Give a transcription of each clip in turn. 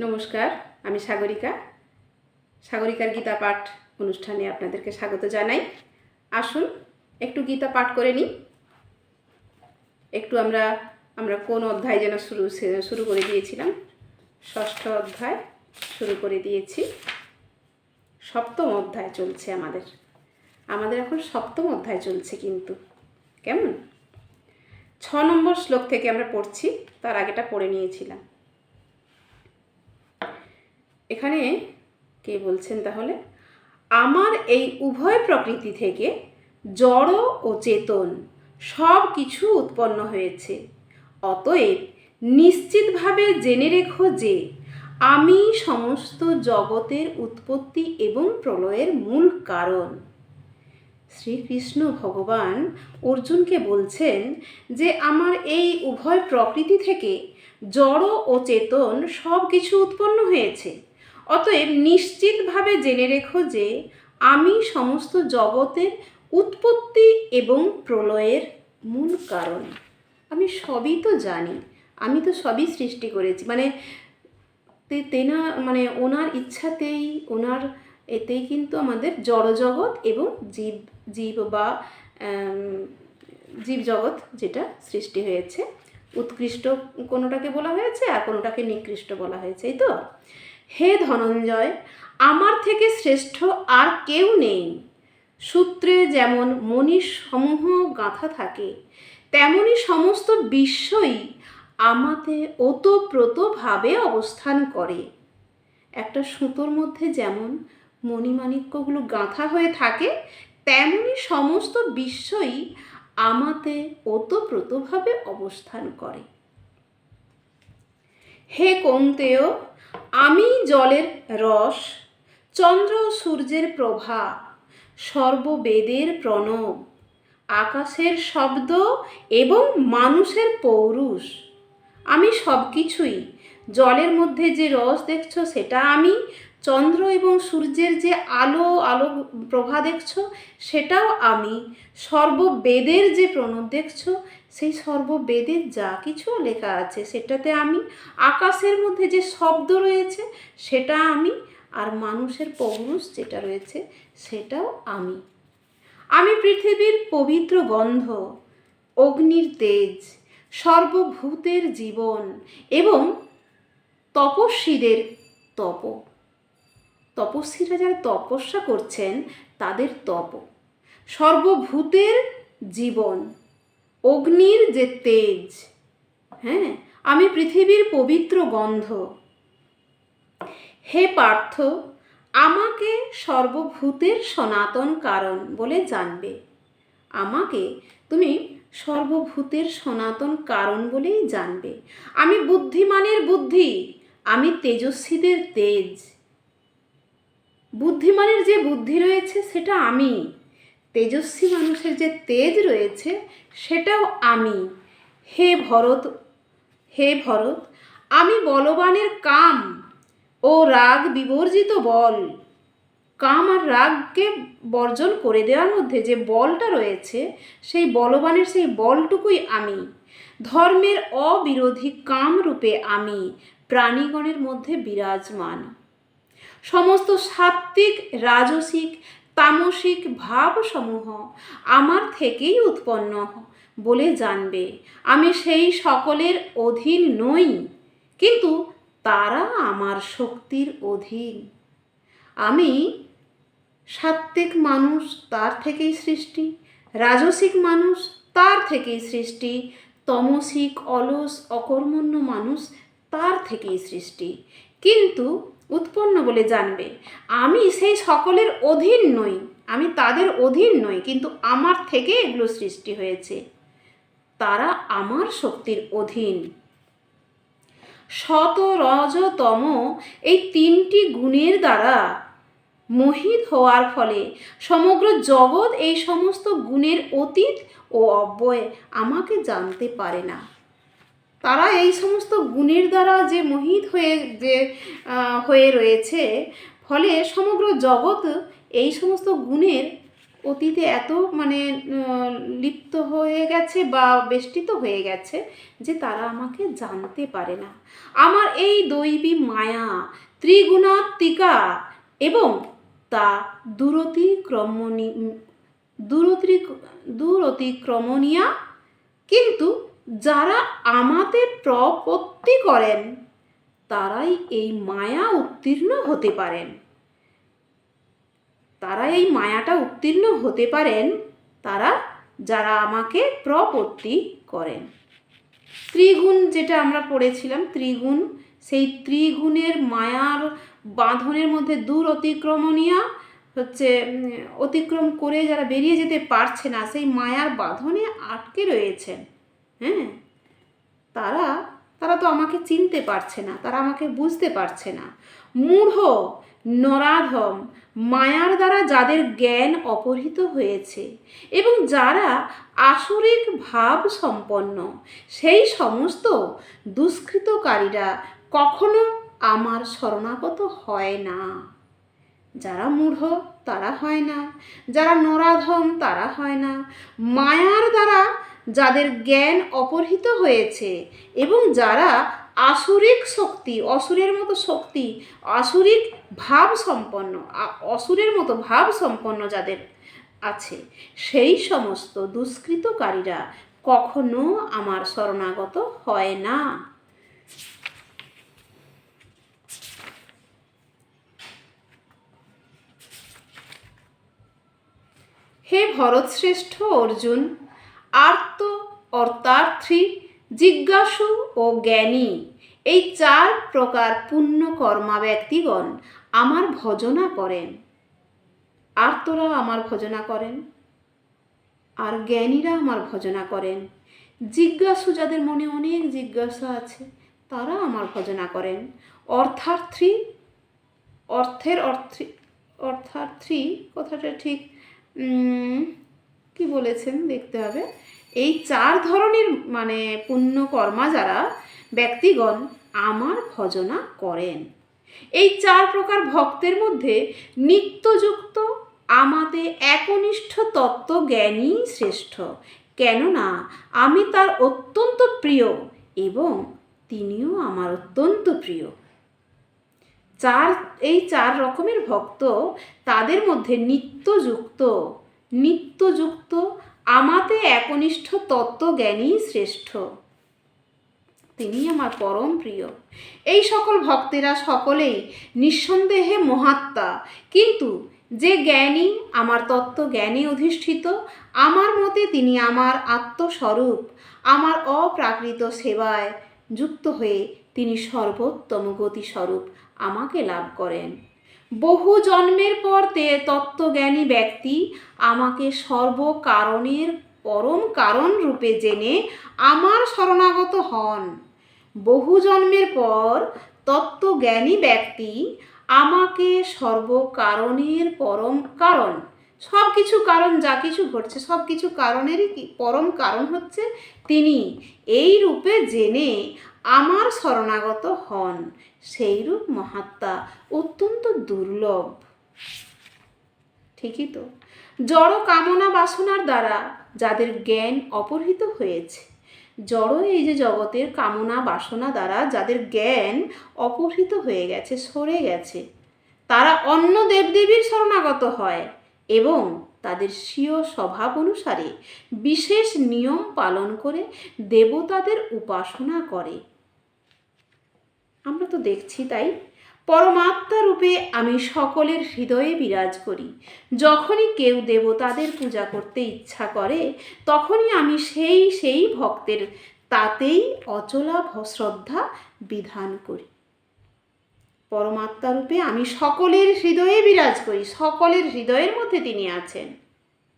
নমস্কার, আমি সাগরিকা। সাগরিকার গীতা পাঠ অনুষ্ঠানে আপনাদেরকে স্বাগত জানাই। আসুন, একটু গীতা পাঠ করে নিই। একটু আমরা আমরা কোন অধ্যায় যেন শুরু শুরু করে দিয়েছিলাম? ষষ্ঠ অধ্যায় শুরু করে দিয়েছি। সপ্তম অধ্যায় চলছে আমাদের। আমাদের এখন সপ্তম অধ্যায় চলছে কিন্তু। কেমন? ছ নম্বর শ্লোক থেকে আমরা পড়ছি, তার আগেটা পড়ে নিয়েছিলাম। এখানে কে বলছেন তাহলে? আমার এই উভয় প্রকৃতি থেকে জড় ও চেতন সব কিছু উৎপন্ন হয়েছে। অতএব নিশ্চিতভাবে জেনে রেখো যে আমি সমস্ত জগতের উৎপত্তি এবং প্রলয়ের মূল কারণ। শ্রীকৃষ্ণ ভগবান অর্জুনকে বলছেন যে আমার এই উভয় প্রকৃতি থেকে জড় ও চেতন সব কিছু উৎপন্ন হয়েছে। অতএব নিশ্চিতভাবে জেনে রেখো যে আমি সমস্ত জগতের উৎপত্তি এবং প্রলয়ের মূল কারণ। আমি সবই তো জানি, আমি তো সবই সৃষ্টি করেছি। মানে তেনা মানে ওনার ইচ্ছাতেই, ওনার এতেই কিন্তু আমাদের জড়জগৎ এবং জীব জীব বা জীবজগৎ যেটা সৃষ্টি হয়েছে। উৎকৃষ্ট কোনোটাকে বলা হয়েছে আর কোনোটাকে নিকৃষ্ট বলা হয়েছে, এই তো? হে ধনঞ্জয়, আমার থেকে শ্রেষ্ঠ আর কেউ নেই। সূত্রে যেমন মনীষ সমূহ গাঁথা থাকে, তেমনি সমস্ত বিশ্বই আমাতে ওতপ্রোতভাবে অবস্থান করে। একটা সুতোর মধ্যে যেমন মণিমাণিক্যগুলো গাঁথা হয়ে থাকে, তেমনি সমস্ত বিশ্বই আমাতে ওতপ্রোতভাবে অবস্থান করে। হে কৌন্তেয় আমি জলের রস, চন্দ্র সূর্যের প্রভা, সর্ববেদের প্রণব, আকাশের শব্দ এবং মানুষের পৌরুষ। আমি সব কিছুই জলের মধ্যে যে রস দেখছ সেটা আমি, চন্দ্র এবং সূর্যের যে আলো আলো প্রভা দেখছ সেটাও আমি, সর্ববেদের যে প্রণব দেখছ সেই সর্ববেদের যা কিছু লেখা আছে, সেটাতে আমি আকাশের মধ্যে যে শব্দ রয়েছে, সেটা আমি আর মানুষের পৌরুষ যেটা রয়েছে, সেটাও আমি। আমি পৃথিবীর পবিত্র গন্ধ, অগ্নির তেজ, সর্বভূতের জীবন এবং তপস্বীদের তপ। তপস্বীরা যারা তপস্যা করছেন, তাদের তপ। সর্বভূতের জীবন। অগ্নির যে তেজ হ্যাঁ? আমি পৃথিবীর পবিত্র গন্ধ। হে পার্থ, আমাকে সর্বভূতের সনাতন কারণ বলে জানবে। আমাকে তুমি সর্বভূতের সনাতন কারণ বলেই জানবে। আমি বুদ্ধিমানের বুদ্ধি, আমি তেজস্বীদের তেজ। বুদ্ধিমানের যে বুদ্ধি রয়েছে সেটা আমি। তেজস্বী মানুষের যে তেজ রয়েছে, সেটাও আমি। হে ভরত হে ভরত, আমি বলবানের কাম ও রাগ বিবর্জিত বল। কাম আর রাগকে বর্জন করে দেওয়ার মধ্যে যে বলটা রয়েছে, সেই বলবানের সেই বলটুকুই আমি। ধর্মের অবিরোধী কাম রূপে আমি, প্রাণীগণের মধ্যে বিরাজমান। সমস্ত সাত্ত্বিক, রাজসিক তামসিক ভাবসমূহ আমার থেকেই উৎপন্ন বলে জানবে। আমি সেই সকলের অধীন নই, কিন্তু তারা আমার শক্তির অধীন। আমি সাত্ত্বিক মানুষ, তার থেকেই সৃষ্টি। রাজসিক মানুষ, তার থেকেই সৃষ্টি। তমসিক অলস, অকর্মণ্য মানুষ, তার থেকেই সৃষ্টি। কিন্তু উৎপন্ন বলে জানবে। আমি সেই সকলের অধীন নই, আমি তাদের অধীন নই, কিন্তু আমার থেকে এগুলো সৃষ্টি হয়েছে। তারা আমার শক্তির অধীন। শত রজ তম এই তিনটি গুণের দ্বারা মোহিত হওয়ার ফলে সমগ্র জগৎ এই সমস্ত গুণের অতীত ও অব্যয় আমাকে জানতে পারে না। তারা এই সমস্ত গুণের দ্বারা যে মোহিত হয়ে যে হয়ে রয়েছে, ফলে সমগ্র জগৎ এই সমস্ত গুণের অতীতে এত মানে লিপ্ত হয়ে গেছে বা বেষ্টিত হয়ে গেছে যে তারা আমাকে জানতে পারে না। আমার এই দৈবী মায়া, ত্রিগুণাত্মিকা এবং তা দূরতিক্রমণী দূরতি দূরতিক্রমণীয়া কিন্তু যারা আমাতে প্রপত্তি করেন, তারাই এই মায়া উত্তীর্ণ হতে পারেন। তারা এই মায়াটা উত্তীর্ণ হতে পারেন, তারা যারা আমাকে প্রপত্তি করেন। ত্রিগুণ যেটা আমরা পড়েছিলাম, ত্রিগুণ, সেই ত্রিগুণের মায়ার বাঁধনের মধ্যে দূর অতিক্রমণীয়া হচ্ছে অতিক্রম করে যারা বেরিয়ে যেতে পারছে না, সেই মায়ার বাঁধনে আটকে রয়েছেন। হ্যাঁ? তারা তারা তো আমাকে চিনতে পারছে না, তারা আমাকে বুঝতে পারছে না। মূঢ়, নরাধম, মায়ার দ্বারা যাদের জ্ঞান অপহৃত হয়েছে এবং যারা আসরিক ভাব সম্পন্ন, সেই সমস্ত দুষ্কৃতকারীরা কখনো আমার শরণাগত হয় না। যারা মূঢ়, তারা হয় না। যারা নরাধম, তারা হয় না। মায়ার দ্বারা যাদের জ্ঞান অপহৃত হয়েছে এবং যারা আসুরিক শক্তি, অসুরের মতো শক্তি, আসুরিক ভাব সম্পন্ন অসুরের মতো ভাব সম্পন্ন যাদের আছে, সেই সমস্ত দুষ্কৃতকারীরা কখনো আমার শরণাগত হয় না। হে ভরতশ্রেষ্ঠ অর্জুন আর্ত অর্থার্থী, জিজ্ঞাসু ও জ্ঞানী। এই চার প্রকার পুণ্য কর্মা ব্যক্তিগণ আমার ভজনা করেন। আর্তরা আমার ভজনা করেন। আর জ্ঞানীরা আমার ভজনা করেন। জিজ্ঞাসু যাদের মনে অনেক জিজ্ঞাসা আছে, তারা আমার ভজনা করেন। অর্থার্থী, অর্থের অর্থী, অর্থার্থী, কথাটা ঠিক কি বলেছেন দেখতে হবে। এই চার ধরনের মানে পুণ্য কর্মা যারা ব্যক্তিগণ আমার ভজনা করেন। এই চার প্রকার ভক্তের মধ্যে নিত্যযুক্ত আমাতে একনিষ্ঠ তত্ত্ব জ্ঞানী শ্রেষ্ঠ। কেননা আমি তার অত্যন্ত প্রিয় এবং তিনিও আমার অত্যন্ত প্রিয়। চার, এই চার রকমের ভক্ত তাদের মধ্যে নিত্যযুক্ত নিত্যযুক্ত, আমাতে একনিষ্ঠ তত্ত্বজ্ঞানী শ্রেষ্ঠ। তিনি আমার পরম প্রিয়। এই সকল ভক্তেরা সকলেই নিঃসন্দেহে মহাত্মা। কিন্তু যে জ্ঞানী, আমার তত্ত্ব জ্ঞানে অধিষ্ঠিত, আমার মতে তিনি আমার আত্মস্বরূপ, আমার অপ্রাকৃত সেবায় যুক্ত হয়ে তিনি সর্বোত্তম গতিস্বরূপ আমাকে লাভ করেন। বহু জন্মের পর তে তত্ত্বজ্ঞানী ব্যক্তি আমাকে সর্বকারণের পরম কারণ রূপে জেনে আমার শরণাগত হন। বহু জন্মের পর তত্ত্বজ্ঞানী ব্যক্তি আমাকে সর্বকারণের পরম কারণ, সব কিছু কারণ যা কিছু ঘটছে, সব কিছু কারণেরই পরম কারণ হচ্ছে তিনি এই রূপে জেনে আমার শরণাগত হন, সেইরূপ মহাত্মা অত্যন্ত দুর্লভ। ঠিকই তো। জড় কামনা বাসনার দ্বারা যাদের জ্ঞান অপহৃত হয়েছে, জড় এই যে জগতের কামনা বাসনা দ্বারা যাদের জ্ঞান অপহৃত হয়ে গেছে, সরে গেছে, তারা অন্য দেবদেবীর শরণাগত হয় এবং তাদের স্বীয় স্বভাব অনুসারে বিশেষ নিয়ম পালন করে দেবতাদের উপাসনা করে। আমরা তো দেখছি তাই। পরমাত্মা রূপে আমি সকলের হৃদয়ে বিরাজ করি। যখনই কেউ দেবতাদের পূজা করতে ইচ্ছা করে, তখনই আমি সেই সেই ভক্তের তাতেই অচলা শ্রদ্ধা বিধান করি। পরমাত্মা রূপে আমি সকলের হৃদয়ে বিরাজ করি, সকলের হৃদয়ের মধ্যে তিনি আছেন।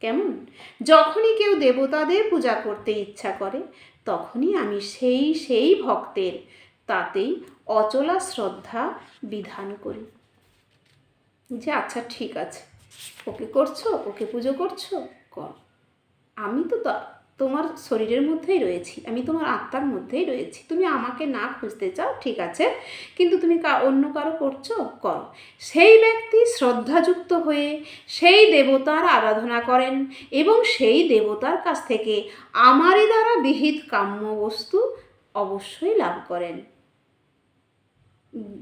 কেমন? যখনই কেউ দেবতাদের পূজা করতে ইচ্ছা করে, তখনই আমি সেই সেই ভক্তের তাতেই অচলা শ্রদ্ধা বিধান করি। যে আচ্ছা ঠিক আছে। ওকে করছ? ওকে পুজো করছ? কর। আমি তো তোমার শরীরের মধ্যেই রয়েছি। আমি তোমার আত্মার মধ্যেই রয়েছি। তুমি আমাকে না খুঁজতে চাও, ঠিক আছে। কিন্তু তুমি অন্য কারও করছ? করো। সেই ব্যক্তি শ্রদ্ধাযুক্ত হয়ে সেই দেবতার আরাধনা করেন এবং সেই দেবতার কাছ থেকে আমারই দ্বারা বিহিত কাম্য বস্তু অবশ্যই লাভ করেন।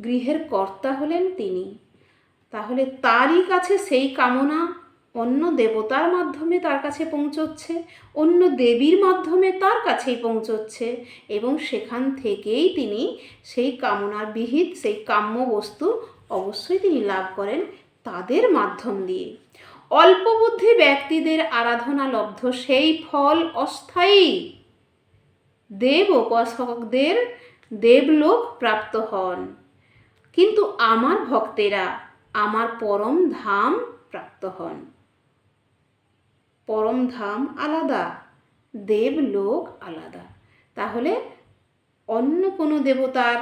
গৃহের কর্তা হলেন তিনি। তাহলে তারই কাছে সেই কামনা অন্য দেবতার মাধ্যমে তার কাছে পৌঁছচ্ছে, অন্য দেবীর মাধ্যমে তার কাছেই পৌঁছচ্ছে এবং সেখান থেকেই তিনি সেই কামনার বিহিত, সেই কাম্য বস্তু অবশ্যই তিনি লাভ করেন তাদের মাধ্যম দিয়ে। অল্প বুদ্ধি ব্যক্তিদের আরাধনা লব্ধ, সেই ফল অস্থায়ী দেব উপাসকদের দেবলোক প্রাপ্ত হন। কিন্তু আমার ভক্তেরা আমার পরম ধাম প্রাপ্ত হন। পরম ধাম আলাদা দেবলোক আলাদা। তাহলে অন্য কোনো দেবতার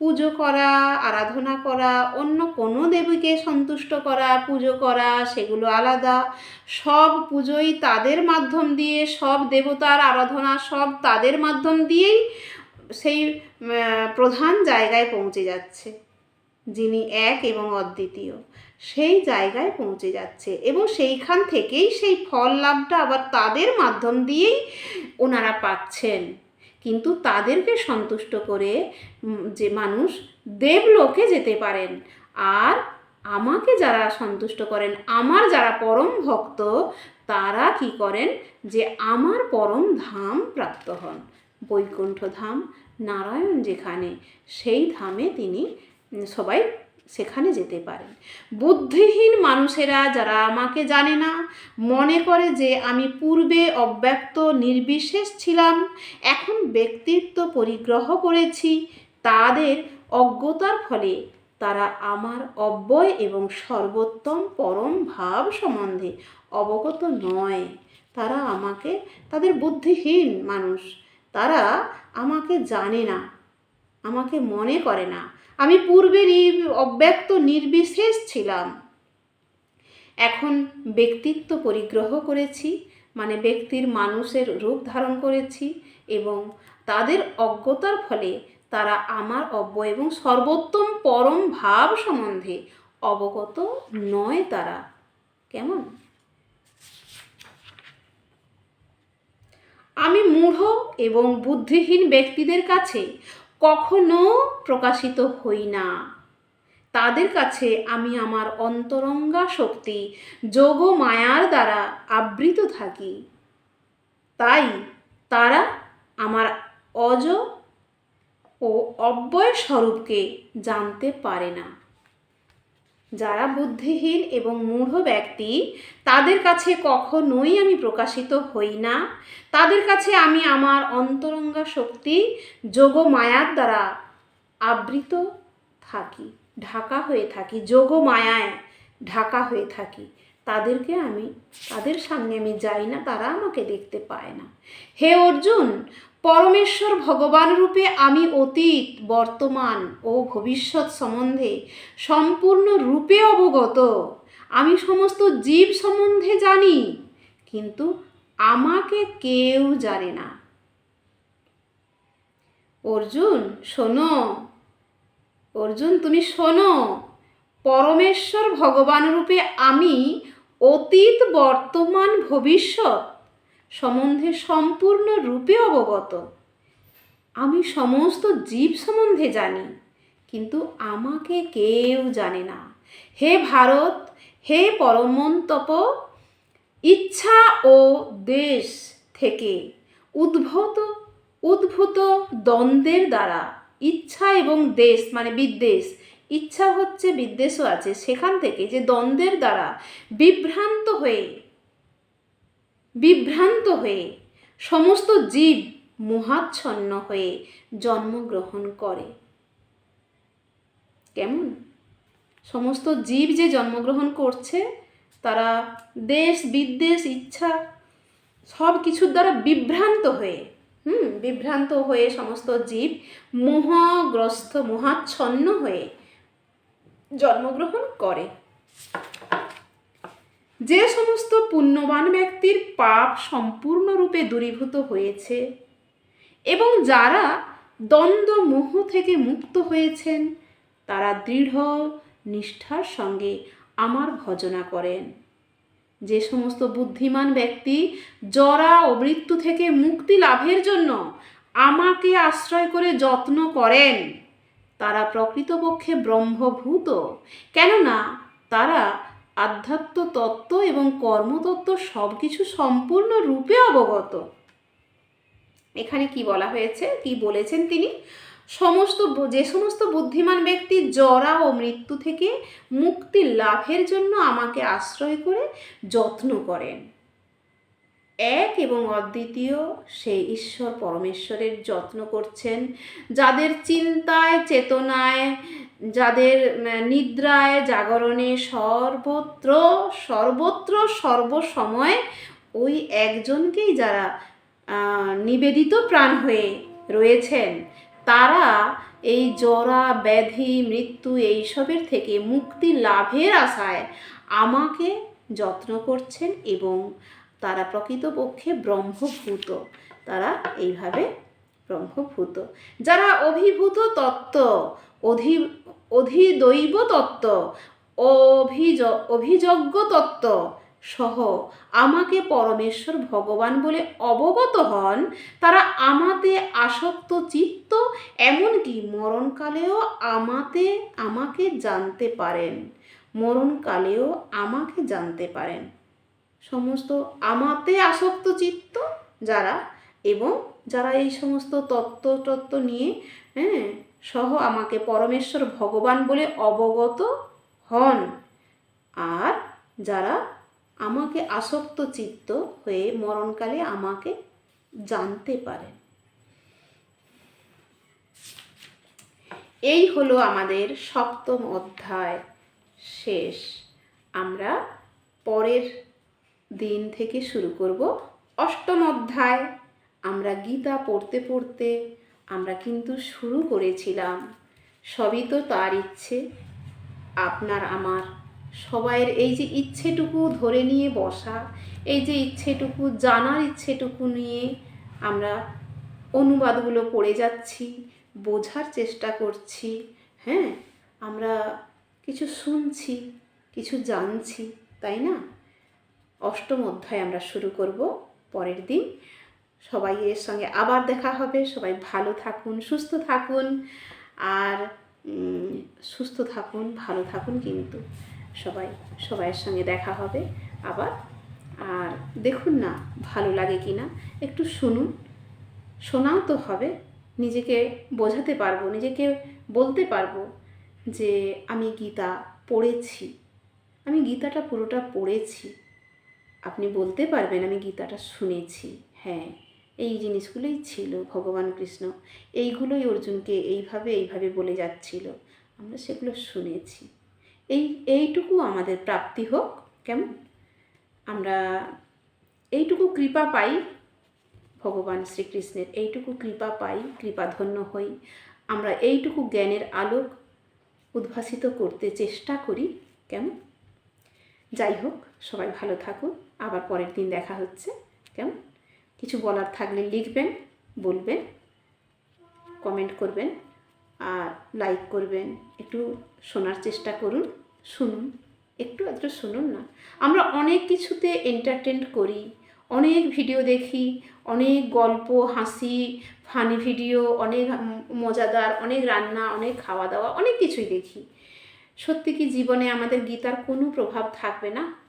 পুজো করা, আরাধনা করা, অন্য কোনো দেবীকে সন্তুষ্ট করা, পুজো করা, সেগুলো আলাদা। সব পুজোই তাদের মাধ্যম দিয়ে, সব দেবতার আরাধনা সব তাদের মাধ্যম দিয়েই সেই প্রধান জায়গায় পৌঁছে যাচ্ছে। যিনি এক এবং অদ্বিতীয়। সেই জায়গায় পৌঁছে যাচ্ছে এবং সেইখান থেকেই সেই ফল লাভটা আবার তাদের মাধ্যম দিয়েই ওনারা পাচ্ছেন। কিন্তু তাদেরকে সন্তুষ্ট করে যে মানুষ দেবলোকে যেতে পারেন। আর আমাকে যারা সন্তুষ্ট করেন, আমার যারা পরম ভক্ত, তারা কি করেন যে আমার পরম ধাম প্রাপ্ত হন। বৈকুণ্ঠ ধাম, নারায়ণ যেখানে, সেই ধামে তিনি সবাই সেখানে যেতে পারেন বুদ্ধিহীন মানুষেরা যারা আমাকে জানে না, মনে করে যে আমি পূর্বে অব্যক্ত, নির্বিশেষ ছিলাম, এখন ব্যক্তিত্ব পরিগ্রহ করেছি, তাদের অজ্ঞতার ফলে তারা আমার অব্যয় এবং সর্বোত্তম পরম ভাব সম্বন্ধে অবগত নয়। তারা আমাকে, তাদের বুদ্ধিহীন মানুষ, তারা আমাকে জানে না, আমাকে মনে করে না আমি পূর্বে অব্যক্ত নির্বিশেষ ছিলাম। এখন ব্যক্তিত্ব পরিগ্রহ করেছি মানে ব্যক্তির মানুষের রূপ ধারণ করেছি এবং তাদের অজ্ঞতার ফলে তারা আমার অব্য এবং সর্বোত্তম পরম ভাব সম্বন্ধে অবগত নয় তারা। কেমন? আমি মূঢ় এবং বুদ্ধিহীন ব্যক্তিদের কাছে কখনো প্রকাশিত হই না। তাদের কাছে আমি আমার অন্তরঙ্গা শক্তি, যোগ মায়ার দ্বারা আবৃত থাকি। তাই তারা আমার অজ ও অব্যয় স্বরূপকে জানতে পারে না। যারা বুদ্ধিহীন এবং মূঢ় ব্যক্তি, তাদের কাছে কখনোই আমি প্রকাশিত হই না। তাদের কাছে আমি আমার অন্তরঙ্গা শক্তি যোগ মায়ার দ্বারা আবৃত থাকি, ঢাকা হয়ে থাকি যোগ মায়ায় ঢাকা হয়ে থাকি। তাদেরকে আমি, তাদের সামনে আমি যাই না, তারা আমাকে দেখতে পায় না। হে অর্জুন পরমেশ্বর ভগবান রূপে আমি অতীত, বর্তমান ও ভবিষ্যৎ সম্বন্ধে সম্পূর্ণ রূপে অবগত। আমি সমস্ত জীব সম্বন্ধে জানি, কিন্তু আমাকে কেউ জানে না। অর্জুন, শোনো। অর্জুন, তুমি শোনো। পরমেশ্বর ভগবান রূপে আমি অতীত, বর্তমান, ভবিষ্যৎ সম্বন্ধে সম্পূর্ণ রূপে অবগত। আমি সমস্ত জীব সম্বন্ধে জানি, কিন্তু আমাকে কেউ জানে না। হে ভারত, হে পরমন্তপ, ইচ্ছা ও দেশ থেকে উদ্ভূত উদ্ভূত দ্বন্দ্বের দ্বারা ইচ্ছা এবং দেশ মানে বিদ্বেষ, ইচ্ছা হচ্ছে বিদ্বেষও আছে সেখান থেকে যে দ্বন্দ্বের দ্বারা বিভ্রান্ত হয়ে বিভ্রান্ত হয়ে সমস্ত জীব মোহাচ্ছন্ন হয়ে জন্মগ্রহণ করে। কেমন? সমস্ত জীব যে জন্মগ্রহণ করছে, তারা দেশ, বিদ্বেষ, ইচ্ছা, সব কিছুর দ্বারা বিভ্রান্ত হয়ে, হুম, বিভ্রান্ত হয়ে সমস্ত জীব মোহগ্রস্ত, মোহাচ্ছন্ন হয়ে জন্মগ্রহণ করে। যে সমস্ত পুণ্যবান ব্যক্তির পাপ সম্পূর্ণরূপে দূরীভূত হয়েছে এবং যারা দ্বন্দ্ব মোহ থেকে মুক্ত হয়েছেন, তারা দৃঢ় নিষ্ঠার সঙ্গে আমার ভজনা করেন। যে সমস্ত বুদ্ধিমান ব্যক্তি জরা ও মৃত্যু থেকে মুক্তি লাভের জন্য আমাকে আশ্রয় করে যত্ন করেন, তারা প্রকৃতপক্ষে ব্রহ্মভূত। কেননা তারা আধ্যাত্ম তত্ত্ব এবং কর্মতত্ত্ব সব কিছু সম্পূর্ণ রূপে অবগত। এখানে কি বলা হয়েছে? কি বলেছেন তিনি? সমস্ত যে সমস্ত বুদ্ধিমান ব্যক্তি জরা ও মৃত্যু থেকে মুক্তি লাভের জন্য আমাকে আশ্রয় করে, যত্ন করেন। এক এবং অদ্বিতীয়, সেই ঈশ্বর পরমেশ্বরের যত্ন করছেন। যাদের চিন্তায়, চেতনায়, যাদের নিদ্রায় জাগরণে সর্বত্র সর্বত্র, সর্বসময় ওই একজনকেই যারা নিবেদিত প্রাণ হয়ে রয়েছেন, তারা এই জরা, ব্যাধি, মৃত্যু এইসবের থেকে মুক্তি লাভের আশায় আমাকে যত্ন করছেন এবং তারা প্রকৃতপক্ষে ব্রহ্মভূত। তারা এইভাবে ব্রহ্মভূত। যারা অভিভূত তত্ত্ব, অধি, অধিদৈব তত্ত্ব, অভিজ, অভিযজ্ঞ তত্ত্ব সহ আমাকে পরমেশ্বর ভগবান বলে অবগত হন, তারা আমাতে আসক্ত চিত্ত, এমনকি মরণকালেও আমাতে, আমাকে জানতে পারেন। মরণকালেও আমাকে জানতে পারেন। সমস্ত আমাতে আসক্ত চিত্ত যারা এবং যারা এই সমস্ত তত্ত্ব তত্ত্ব নিয়ে হ্যাঁ সহ আমাকে পরমেশ্বর ভগবান বলে অবগত হন। আর যারা আমাকে আসক্ত চিত্ত হয়ে মরণকালে আমাকে জানতে পারেন এই হলো আমাদের সপ্তম অধ্যায় শেষ। আমরা পরের দিন থেকে শুরু করব অষ্টম অধ্যায়। আমরা গীতা পড়তে পড়তে আমরা কিন্তু শুরু করেছিলাম। সবই তো তার ইচ্ছে, আপনার আমার। সবাইয়ের এই যে ইচ্ছেটুকু ধরে নিয়ে বসা, এই যে ইচ্ছেটুকু জানার ইচ্ছেটুকু নিয়ে আমরা অনুবাদগুলো পড়ে যাচ্ছি, বোঝার চেষ্টা করছি হ্যাঁ? আমরা কিছু শুনছি, কিছু জানছি, তাই না? অষ্টম অধ্যায় আমরা শুরু করব পরের দিন। সবাই এর সঙ্গে আবার দেখা হবে। সবাই ভালো থাকুন, সুস্থ থাকুন। আর সুস্থ থাকুন, ভালো থাকুন কিন্তু সবাই, সবাইয়ের সঙ্গে দেখা হবে আবার। আর দেখুন না ভালো লাগে কি না, একটু শুনুন। শোনাও তো হবে, নিজেকে বোঝাতে পারব, নিজেকে বলতে পারব যে আমি গীতা পড়েছি। আমি গীতাটা পুরোটা পড়েছি। আপনি বলতে পারবেন, আমি গীতাটা শুনেছি। হ্যাঁ এই জিনিসগুলোই ছিল, ভগবান কৃষ্ণ। এইগুলোই অর্জুনকে এইভাবে এইভাবে বলে যাচ্ছিল। আমরা সেগুলো শুনেছি। এই, এইটুকু আমাদের প্রাপ্তি হোক, কেমন? আমরা এইটুকু কৃপা পাই ভগবান শ্রীকৃষ্ণের, এইটুকু কৃপা পাই, কৃপাধন্য হই। আমরা এইটুকু জ্ঞানের আলোক উদ্ভাসিত করতে চেষ্টা করি, কেমন? যাই হোক সবাই ভালো থাকুন। আবার পরের দিন দেখা হচ্ছে। কেমন? কিছু বলার থাকলে লিখবেন, বলবেন কমেন্ট করবেন আর লাইক করবেন। একটু শোনার চেষ্টা করুন, শুনুন। একটু একটু শুনুন না। আমরা অনেক কিছুতে এন্টারটেন করি, অনেক ভিডিও দেখি, অনেক গল্প, হাসি ফানি ভিডিও অনেক মজাদার, অনেক রান্না, অনেক খাওয়া দাওয়া, অনেক কিছুই দেখি। সত্যি কি জীবনে আমাদের গীতার কোনো প্রভাব থাকবে না?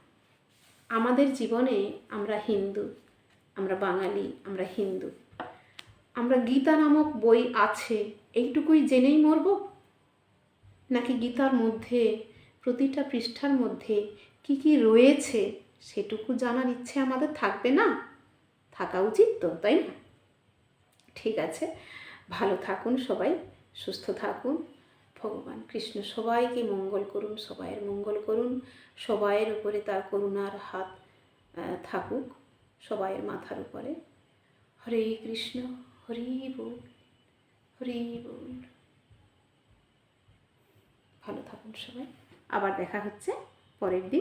আমাদের জীবনে আমরা হিন্দু, আমরা বাঙালি, আমরা হিন্দু। আমরা গীতা নামক বই আছে, এইটুকুই জেনেই মরব? নাকি গীতার মধ্যে, প্রতিটা পৃষ্ঠার মধ্যে কি কি রয়েছে সেটুকু জানার ইচ্ছে আমাদের থাকবে না? থাকা উচিত তো, তাই না? ঠিক আছে, ভালো থাকুন সবাই, সুস্থ থাকুন। ভগবান কৃষ্ণ সবাইকে মঙ্গল করুন, সবাইয়ের মঙ্গল করুন। সবাইয়ের উপরে তার করুণার হাত থাকুক সবাইয়ের মাথার উপরে। হরে কৃষ্ণ, হরি বল হরি বল। ভালো থাকুন সবাই। আবার দেখা হচ্ছে পরের দিন।